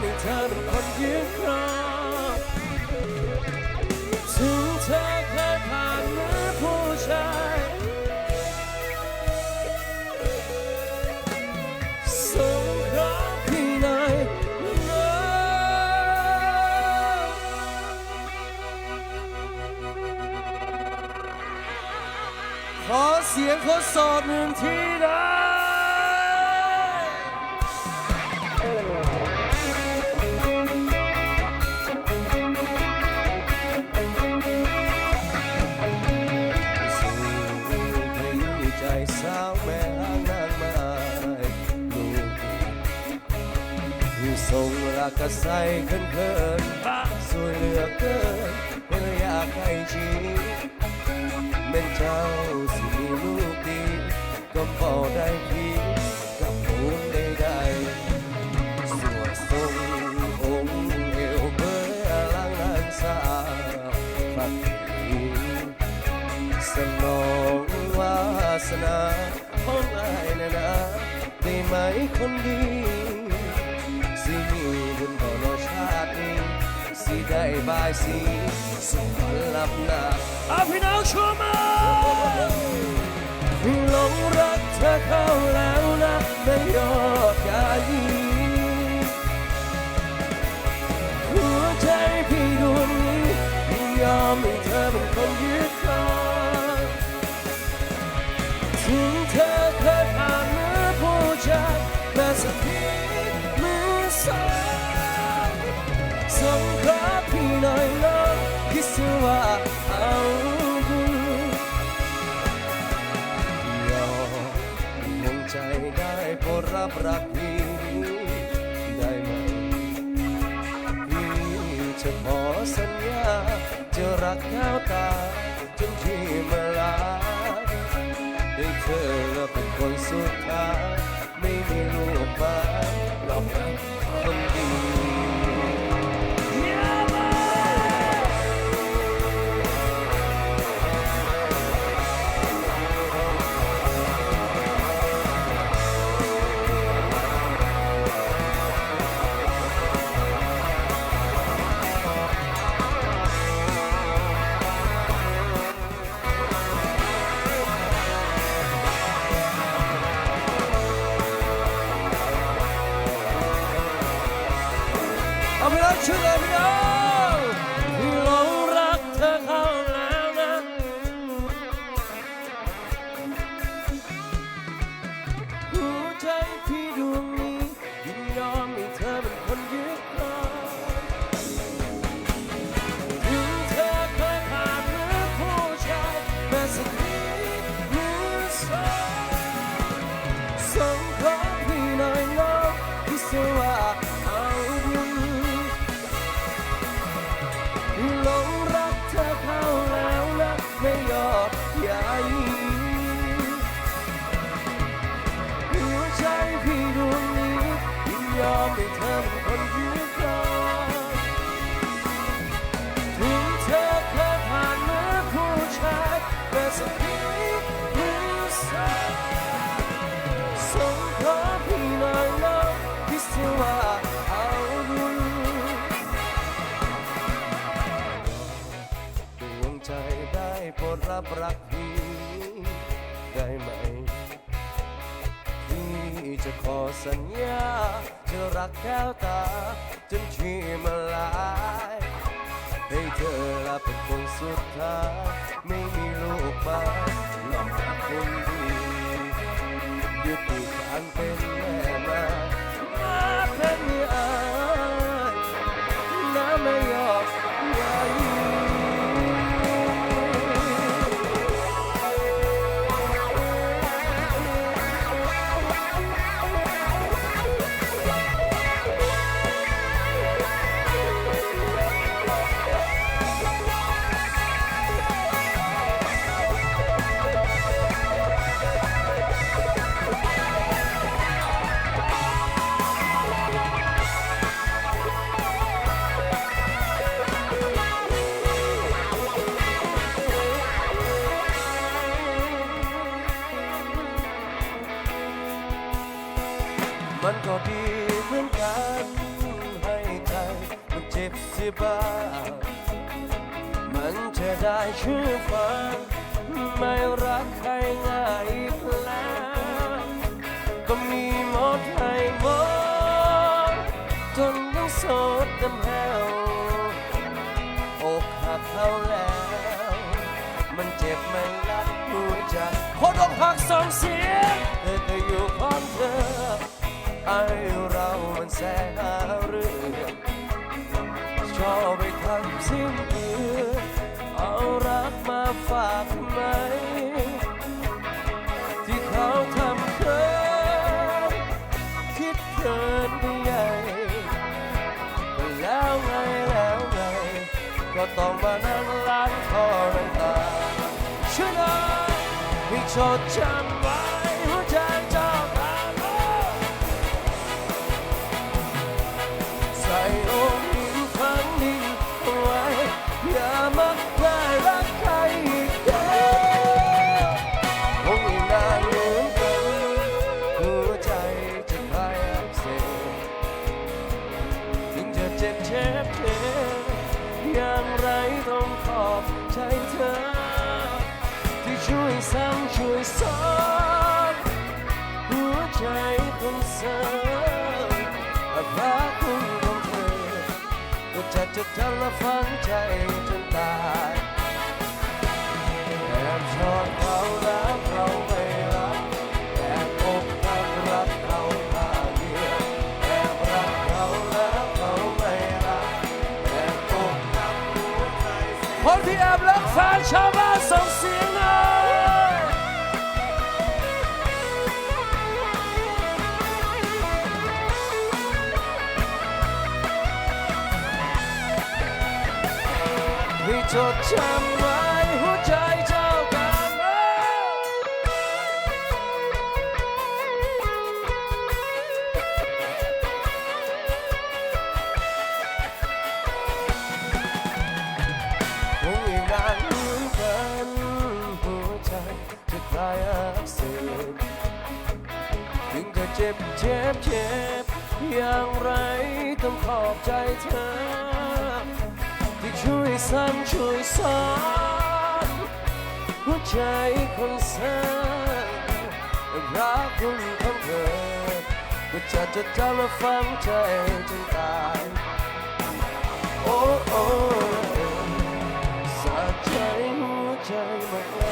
ให้เธอเป็นคนยืนครองถึงเธอเคยผ่านมือผู้ชายส่งขอพี่หน่อยนะขอเสียงทดสอบหนึ่งทีได้ ผู้ทรงรักกระใสเขินเขินสวยเหลือเกินเพื่ออยากให้ชีแม่นเจ้าสิมีลูกดีก็พอได้พีกับผู้ใดๆสวดทรงองค์เอวเบยอลังอันสาวพักดีสนองวาสนาของอายนะนะได้ไหมคนดี ได้บายสีสุขลับหน้าอาพี่น้องชัวมาหลงรักเธอเข้าแล้วนะไม่ยอกยายีหัวใจพี่ดวงนี้ยินยอมให้ รับรักพี่ได้ไหมพี่จะขอสัญญา จะรักแก้วตาจนที่มาลาให้เธอเป็นคนสุดท้ายไม่มีลูกมาหลอกคน นยอมให้เธอเป็นคนยืนครองถึงเธอเคยผ่านมือผู้ชายแต่สักทีมือสองส่งขอพี่หน่อยน้องคิดเสียว่าเอาบุญดวงใจได้โปรดรับรักพี่ได้ไหม จะขอสัญญา จะรักแก้วตา จนชีมาลายให้เธอละเป็นคนสุดท้ายไม่มีลูกมาหลอกคนดียุติการเป็นแม่มามาเป็นเมียา มันก็ดีเหมือนกัน ให้ใจมันเจ็บสิบ้างมันจะได้ชื่อฟังไม่รักใครง่ายอีกแล้วก็มีหมดให้หมดจนต้องโสดดำแหวอกหักเขาแล้ว มันเจ็บไม่ลัดหัวใจคนอกหักสองเสียงเธอก็อยู่ของเธอ ไอเรามันแสหาเรื่องชอบไปทำสิ้นเดือนเอารักมาฝากไหม ที่เขาทำเกินคิดเกินไปใหญ่แล้วไงแล้วไง ก็ต้องมานั่งล้างคอน้ำตาช่วยหน่อยให้ชดจำ เจ็บเจ็บเจ็บอย่างไรต้องขอบใจเธอ ที่ช่วยซ้ำช่วยซ้อนหัวใจคนเสริมพระคุณของเธอก็จะจดจำและฝังใจจนตายแอบชอบ คนที่แอบรักแฟนชาวบ้านส่งเสียงหน่อยให้จดจำไว้หัวใจจ้า จ็บเจ็บเจ็บอย่างไรต้องขอบใจเธอ ที่ช่วยซ้ำช่วยซ้อนหัวใจคนเศร้ารักคุณของเธอก็จะจะจำและฟังใจจนตายโอ้โอ้สะใจหัวใจมาก